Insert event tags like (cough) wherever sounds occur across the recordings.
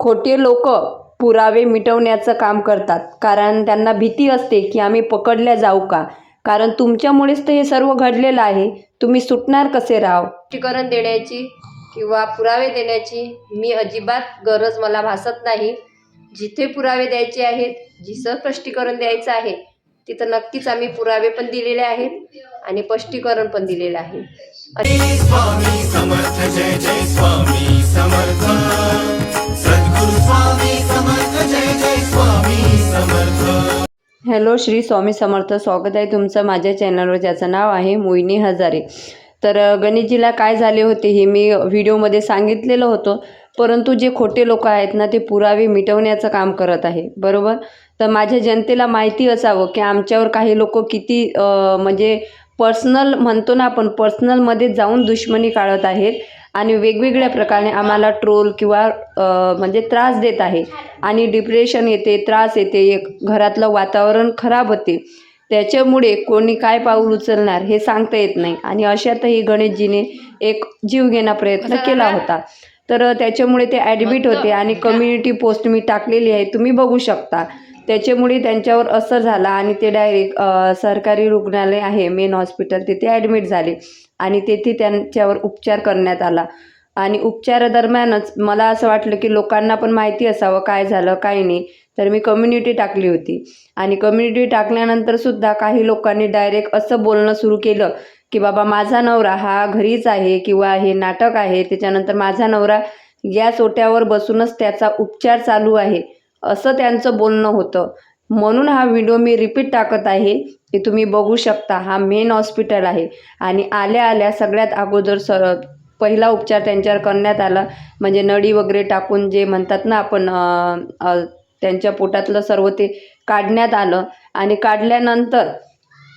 खोटे लोक पुरावे मिटवण्याचं काम करतात. कारण त्यांना भीती असते की आम्ही पकडल्या जाऊ का? कारण तुमच्यामुळेच तर हे सर्व घडलेलं आहे. तुम्ही सुटणार कसे राव? स्पष्टीकरण देण्याची किंवा पुरावे देण्याची मी अजिबात गरज मला भासत नाही. जिथे पुरावे द्यायचे आहेत जिथं स्पष्टीकरण द्यायचं आहे तिथं नक्कीच आम्ही पुरावे पण दिलेले आहेत आणि स्पष्टीकरण पण दिलेलं आहे. हॅलो श्री स्वामी समर्थ. स्वागत आहे तुमचं माझ्या चॅनलवर ज्याचं नाव आहे मोहिनी हजारे. तर गणेशजीला काय झाले होते हे मी व्हिडिओमध्ये सांगितलेलं होतं. परंतु जे खोटे लोक आहेत ना ते पुरावे मिटवण्याचं काम करत आहे. बरोबर? तर माझ्या जनतेला माहिती असावं की आमच्यावर काही लोक किती म्हणजे पर्सनल म्हणतो ना आपण पर्सनलमध्ये जाऊन दुश्मनी काढत आहेत. आणि वेगवेगळ्या प्रकारे आम्हाला ट्रोल किंवा म्हणजे त्रास देत आहे. आणि डिप्रेशन येते त्रास येते एक घरातलं वातावरण खराब होते. त्याच्यामुळे कोणी काय पाऊल उचलणार हे सांगता येत नाही. आणि अशातही गणेशजीने एक जीवघेणा प्रयत्न केला होता. तर त्याच्यामुळे ते ॲडमिट होते आणि कम्युनिटी पोस्ट मी टाकलेली आहे तुम्ही बघू शकता. त्याच्यामुळे त्यांच्यावर असर झाला आणि ते डायरेक्ट सरकारी रुग्णालय आहे मेन हॉस्पिटल तिथे ॲडमिट झाले. आणि तेथे त्यांच्यावर उपचार करण्यात आला. आणि उपचारादरम्यानच मला असं वाटलं की लोकांना पण माहिती असावं काय झालं काय नाही. तर मी कम्युनिटी टाकली होती. आणि कम्युनिटी टाकल्यानंतर सुद्धा काही लोकांनी डायरेक्ट असं बोलणं सुरू केलं की बाबा माझा नवरा हा घरीच आहे किंवा हे नाटक आहे त्याच्यानंतर माझा नवरा या सोट्यावर बसूनच त्याचा उपचार चालू आहे असं त्यांचं बोलणं होतं. म्हणून हा व्हिडिओ मी रिपीट टाकत आहे. की तुम्ही बघू शकता हा मेन हॉस्पिटल आहे. आणि आल्या आल्या सगळ्यात अगोदर सर पहिला उपचार त्यांच्यावर करण्यात आला. म्हणजे नळी वगैरे टाकून जे म्हणतात ना आपण त्यांच्या पोटातलं सर्व ते काढण्यात आलं. आणि काढल्यानंतर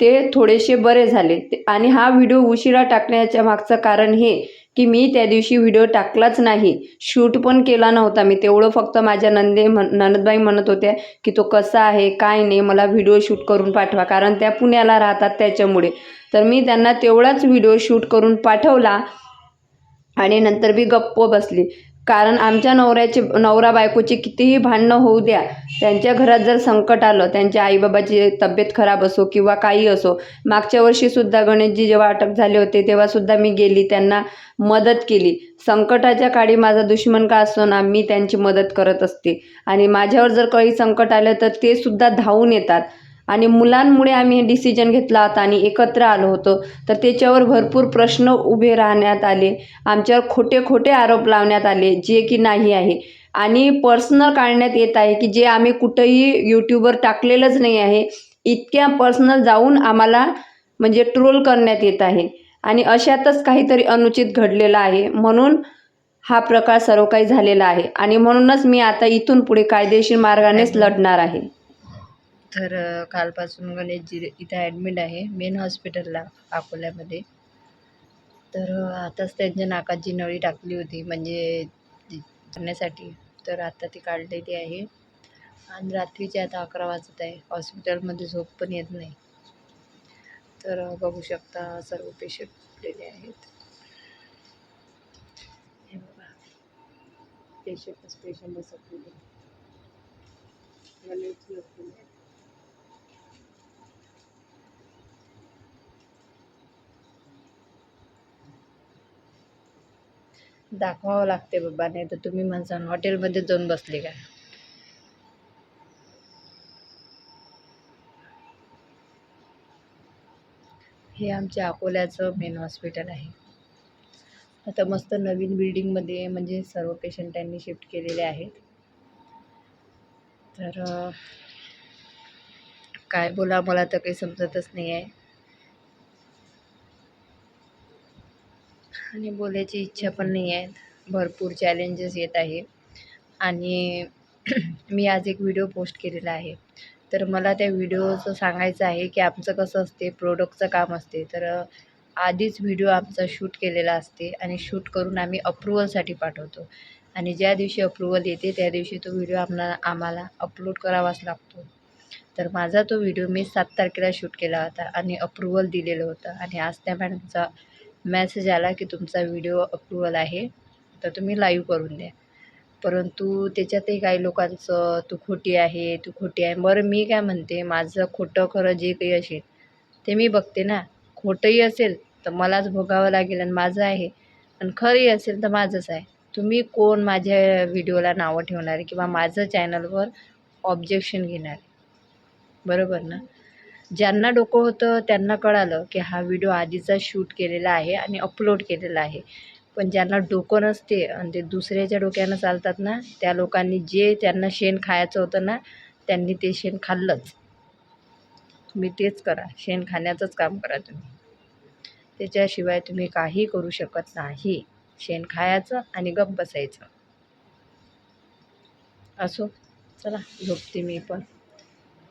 ते थोडेसे बरे झाले. ते आणि हा व्हिडिओ उशिरा टाकण्याच्या मागचं कारण हे की मी त्या दिवशी व्हिडिओ टाकलाच नाही. शूट पण केला नव्हता मी. तेवढं फक्त माझ्या नंदे म्हण ननदबाई म्हणत होत्या की तो कसा आहे काय नाही मला व्हिडिओ शूट करून पाठवा कारण त्या पुण्याला राहतात त्याच्यामुळे. तर मी त्यांना तेवढाच व्हिडिओ शूट करून पाठवला आणि नंतर मी गप्प बसली. कारण आमच्या नवऱ्याचे नवरा बायकोची कितीही भांडणं होऊ द्या त्यांच्या घरात जर संकट आलं त्यांच्या आईबाबाची तब्येत खराब असो किंवा काही असो मागच्या वर्षीसुद्धा गणेशजी जेव्हा अटक झाले होते तेव्हासुद्धा मी गेली त्यांना मदत केली. संकटाच्या काळी माझा दुश्मन का असो ना मी त्यांची मदत करत असते. आणि माझ्यावर जर काही संकट आलं तर ते सुद्धा धावून येतात. आणि मुलांमुळे आम्ही हे डिसिजन घेतला होता आणि एकत्र आलो होतो. तर त्याच्यावर भरपूर प्रश्न उभे राहण्यात आले. आमच्यावर खोटे खोटे आरोप लावण्यात आले जे की नाही आहे. आणि पर्सनल काढण्यात येत आहे की जे आम्ही कुठंही यूट्यूबवर टाकलेलंच नाही आहे इतक्या पर्सनल जाऊन आम्हाला म्हणजे ट्रोल करण्यात येत आहे. आणि अशातच काहीतरी अनुचित घडलेलं आहे. म्हणून हा प्रकार सर्व काही झालेला आहे. आणि म्हणूनच मी आता इथून पुढे कायदेशीर मार्गानेच लढणार आहे. तर कालपासून गणेशजी इथं ॲडमिट आहे मेन हॉस्पिटलला अकोल्यामध्ये. तर आताच त्यांच्या नाकात जी नळी टाकली होती म्हणजे करण्यासाठी तर आता ती काढलेली आहे. आणि रात्रीचे आता अकरा वाजत आहे. हॉस्पिटलमध्ये झोप पण येत नाही. तर बघू शकता सर्व पेशंट उठलेले आहेत. हे बघा. पेशंटच पेशंट बसवलेले. गणेशजी दाखवावं लागते बाबा नाही तर तुम्ही म्हणसान हॉटेलमध्ये जाऊन बसले का? हे आमच्या अकोल्याचं मेन हॉस्पिटल आहे. आता मस्त नवीन बिल्डिंगमध्ये म्हणजे सर्व पेशंट त्यांनी शिफ्ट केलेले आहेत. तर काय बोला मला तर काही समजतच नाही आहे आणि बोलायची इच्छा पण नाही आहे. भरपूर चॅलेंजेस येत आहे. आणि (clears throat) मी आज एक व्हिडिओ पोस्ट केलेला आहे. तर मला त्या व्हिडिओचं सांगायचं आहे की आमचं कसं असते प्रोडक्टचं काम असते. तर आधीच व्हिडिओ आमचा शूट केलेला असते आणि शूट करून आम्ही अप्रुवलसाठी पाठवतो. आणि ज्या दिवशी अप्रुवल येते त्या दिवशी तो व्हिडिओ आम्हाला आम्हाला अपलोड करावाच लागतो. तर माझा तो व्हिडिओ मी सात तारखेला शूट केला होता आणि अप्रुवल दिलेलं होतं. आणि आज त्या मॅडमचा मॅसेज आला की तुमचा व्हिडिओ अप्रूवल आहे तर तुम्ही लाईव्ह करून द्या. परंतु त्याच्यातही काही लोकांचं तू खोटी आहे तू खोटी आहे. बरं मी काय म्हणते माझं खोटं खरं जे काही असेल ते मी बघते ना. खोटंही असेल तर मलाच भोगावं लागेल आणि माझं आहे. आणि खरंही असेल तर माझंच आहे. तुम्ही कोण माझ्या व्हिडिओला नावं ठेवणार किंवा माझं चॅनलवर ऑब्जेक्शन घेणार? बरोबर ना? ज्यांना डोकं होतं त्यांना कळालं की हा व्हिडिओ आधीचा शूट केलेला आहे आणि अपलोड केलेला आहे. पण ज्यांना डोकं नसते आणि ते दुसऱ्याच्या डोक्यानं चालतात ना त्या लोकांनी जे त्यांना शेण खायचं होतं ना त्यांनी ते शेण खाल्लंच. तुम्ही तेच करा. शेण खाण्याचंच काम करा तुम्ही. त्याच्याशिवाय तुम्ही काही करू शकत नाही. शेण खायचं आणि गप्प बसायचं. असो. चला झोपते मी पण.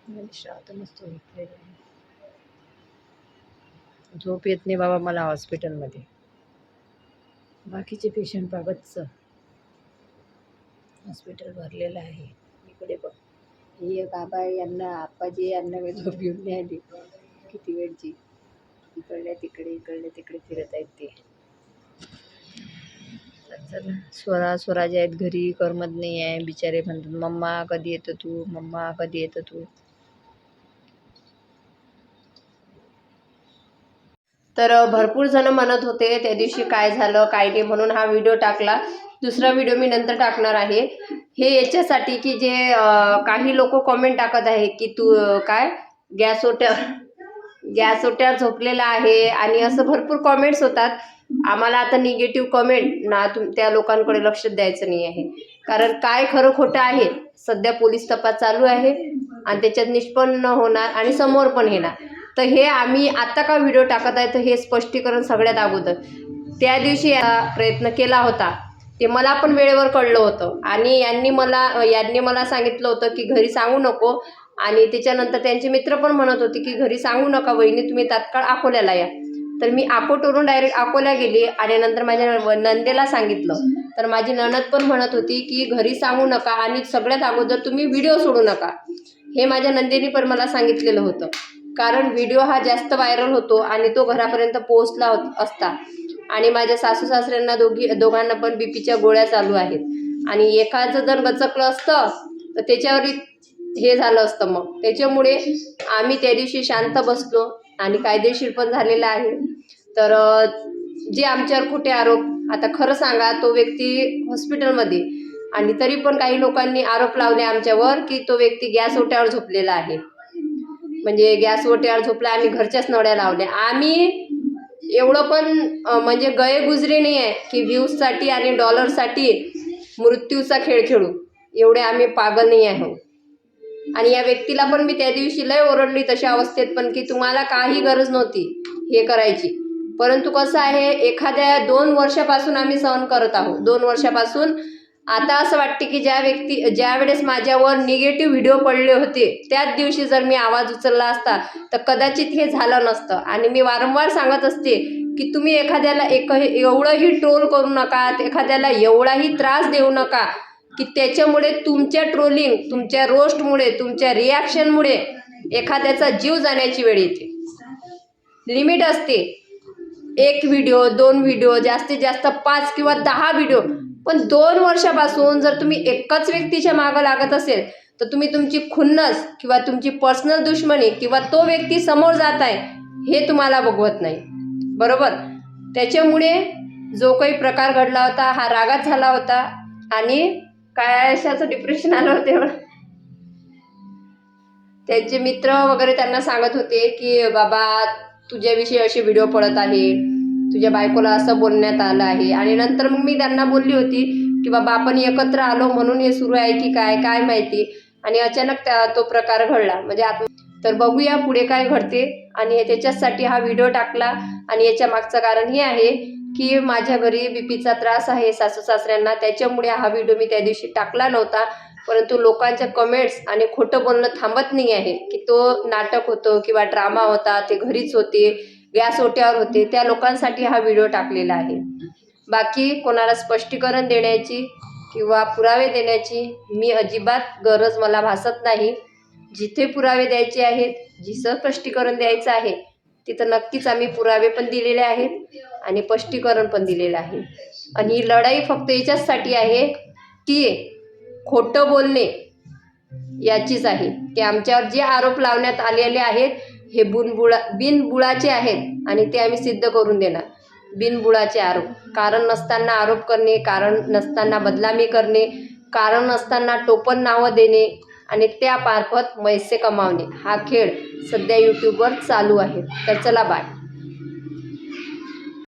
श्रावणच मस्त झोप येत नाही बाबा मला हॉस्पिटलमध्ये. बाकीचे पेशंटबाबतचं हॉस्पिटल भरलेलं आहे. इकडे बघ. हे एक आबा यांना आप्पाजी यांना वेळ झोप येऊन नाही आली. किती वेळची? इकडल्या तिकडे इकडल्या तिकडे फिरत आहेत ते. चला. स्वरा स्वराज आहेत घरी करमत नाही आहे बिचारे म्हणतात मम्मा कधी येतं तू? मम्मा कधी येतं तू? तर भरपूर जण म्हणत होते त्या दिवशी काय झालं काय नाही म्हणून हा व्हिडिओ टाकला. दुसरा व्हिडिओ मी नंतर टाकणार आहे. हे याच्यासाठी की जे काही लोक कॉमेंट टाकत आहे की तू काय गॅस ओट्या गॅस ओट्यावर झोपलेला आहे. आणि असं भरपूर कॉमेंट्स होतात. आम्हाला आता निगेटिव्ह कॉमेंट ना तुम त्या लोकांकडे लक्ष द्यायचं नाही आहे. कारण काय खरं खोटं आहे? सध्या पोलीस तपास चालू आहे. आणि त्याच्यात निष्पन्न होणार आणि समोर पण येणार. तर हे आम्ही आत्ता का व्हिडिओ टाकत आहे तर हे स्पष्टीकरण सगळ्यात अगोदर. त्या दिवशी प्रयत्न केला होता. ते मला पण वेळेवर कळलं होतं. आणि यांनी मला यांनी मला सांगितलं होतं की घरी सांगू नको. आणि त्याच्यानंतर त्यांचे मित्र पण म्हणत होते की घरी सांगू नका वहिनी तुम्ही तात्काळ अकोल्याला या. तर मी अकोटवरून डायरेक्ट अकोला गेली आणि नंतर माझ्या न- नंदेला सांगितलं. तर माझी नणद पण म्हणत होती की घरी सांगू नका आणि सगळ्यात अगोदर तुम्ही व्हिडिओ सोडू नका. हे माझ्या नंदेनी पण मला सांगितलेलं होतं. कारण व्हिडिओ हा जास्त व्हायरल होतो आणि तो घरापर्यंत पोहोचला होत असता. आणि माझ्या सासू सासऱ्यांना दोघी दोघांना पण बीपीच्या गोळ्या चालू आहेत. आणि एखादं जर गचकलं असतं तर त्याच्यावर हे झालं असतं मग. त्याच्यामुळे आम्ही त्या दिवशी शांत बसलो आणि कायदेशीर पण झालेला आहे. तर जे आमच्यावर खोटे आरोप आता खरं सांगा तो व्यक्ती हॉस्पिटलमध्ये आणि तरी पण काही लोकांनी आरोप लावले आमच्यावर की तो व्यक्ती गॅस ओट्यावर झोपलेला आहे. म्हणजे गॅस ओट्यावर झोपला आम्ही घरच्याच नळ्या लावल्या. आम्ही एवढं पण म्हणजे गये गुजरे नाही आहे की व्ह्यूजसाठी आणि डॉलरसाठी मृत्यूचा खेळ खेळू. एवढे आम्ही पागल नाही आहो. आणि या व्यक्तीला पण मी त्या दिवशी लय ओरडली तशा अवस्थेत पण की तुम्हाला काही गरज नव्हती हे करायची. परंतु कसं आहे एखाद्या दोन वर्षापासून आम्ही सहन करत आहोत. दोन वर्षापासून आता असं वाटते की ज्या व्यक्ती ज्या वेळेस माझ्यावर निगेटिव्ह व्हिडिओ पडले होते त्याच दिवशी जर मी आवाज उचलला असता तर कदाचित हे झालं नसतं. आणि मी वारंवार सांगत असते की तुम्ही एखाद्याला एक एवढंही ट्रोल करू नका एखाद्याला एवढाही त्रास देऊ नका की त्याच्यामुळे तुमच्या ट्रोलिंग तुमच्या रोस्टमुळे तुमच्या रिॲक्शनमुळे एखाद्याचा जीव जाण्याची वेळ येते. लिमिट असते. एक व्हिडिओ दोन व्हिडिओ जास्तीत जास्त पाच किंवा दहा व्हिडिओ पण दोन वर्षापासून जर तुम्ही एकाच व्यक्तीच्या मागं लागत असेल तर तुम्ही तुमची खुन्नस किंवा तुमची पर्सनल दुश्मनी किंवा तो व्यक्ती समोर जात आहे हे तुम्हाला बघवत नाही. बरोबर? त्याच्यामुळे जो काही प्रकार घडला होता हा रागात झाला होता आणि काय अशाचं डिप्रेशन आलं होतं त्यांचे मित्र वगैरे त्यांना सांगत होते की बाबा तुझ्याविषयी असे व्हिडिओ पडत आहे तुझ्या बायकोला असं बोलण्यात आलं आहे. आणि नंतर मग मी त्यांना बोलली होती की बाबा आपण एकत्र आलो म्हणून हे सुरू आहे की काय काय माहिती? आणि अचानक त्या तो प्रकार घडला. म्हणजे आत तर बघूया पुढे काय घडते. आणि त्याच्याचसाठी हा व्हिडिओ टाकला. आणि याच्या मागचं कारण हे आहे की माझ्या घरी बीपीचा त्रास आहे सासू सासऱ्यांना. त्याच्यामुळे हा व्हिडिओ मी त्या दिवशी टाकला नव्हता. परंतु लोकांच्या कमेंट्स आणि खोटं बोलणं थांबत नाही आहे. की तो नाटक होतं किंवा ड्रामा होता ते घरीच होते. गॅस ओट्यावर होते. त्या लोकांसाठी हा व्हिडिओ टाकलेला आहे. बाकी कोणाला स्पष्टीकरण देण्याची किंवा पुरावे देण्याची मी अजिबात गरज मला भासत नाही. जिथे पुरावे द्यायचे आहेत जिथं स्पष्टीकरण द्यायचं आहे तिथं नक्कीच आम्ही पुरावे पण दिलेले आहेत आणि स्पष्टीकरण पण दिलेलं आहे. आणि ही लढाई फक्त याच्याचसाठी आहे की खोटं बोलणे याचीच आहे. की आमच्यावर जे आरोप लावण्यात आलेले आहेत हे बुनबुळा बिनबुळाचे आहेत आणि ते आम्ही सिद्ध करून देणार. बिनबुळाचे आरोप. कारण नसताना आरोप करणे कारण नसताना बदनामी करणे कारण नसताना टोपण नावं देणे आणि त्यामार्फत पैसे कमावणे. हा खेळ सध्या यूट्यूबवर चालू आहे. तर चला बाय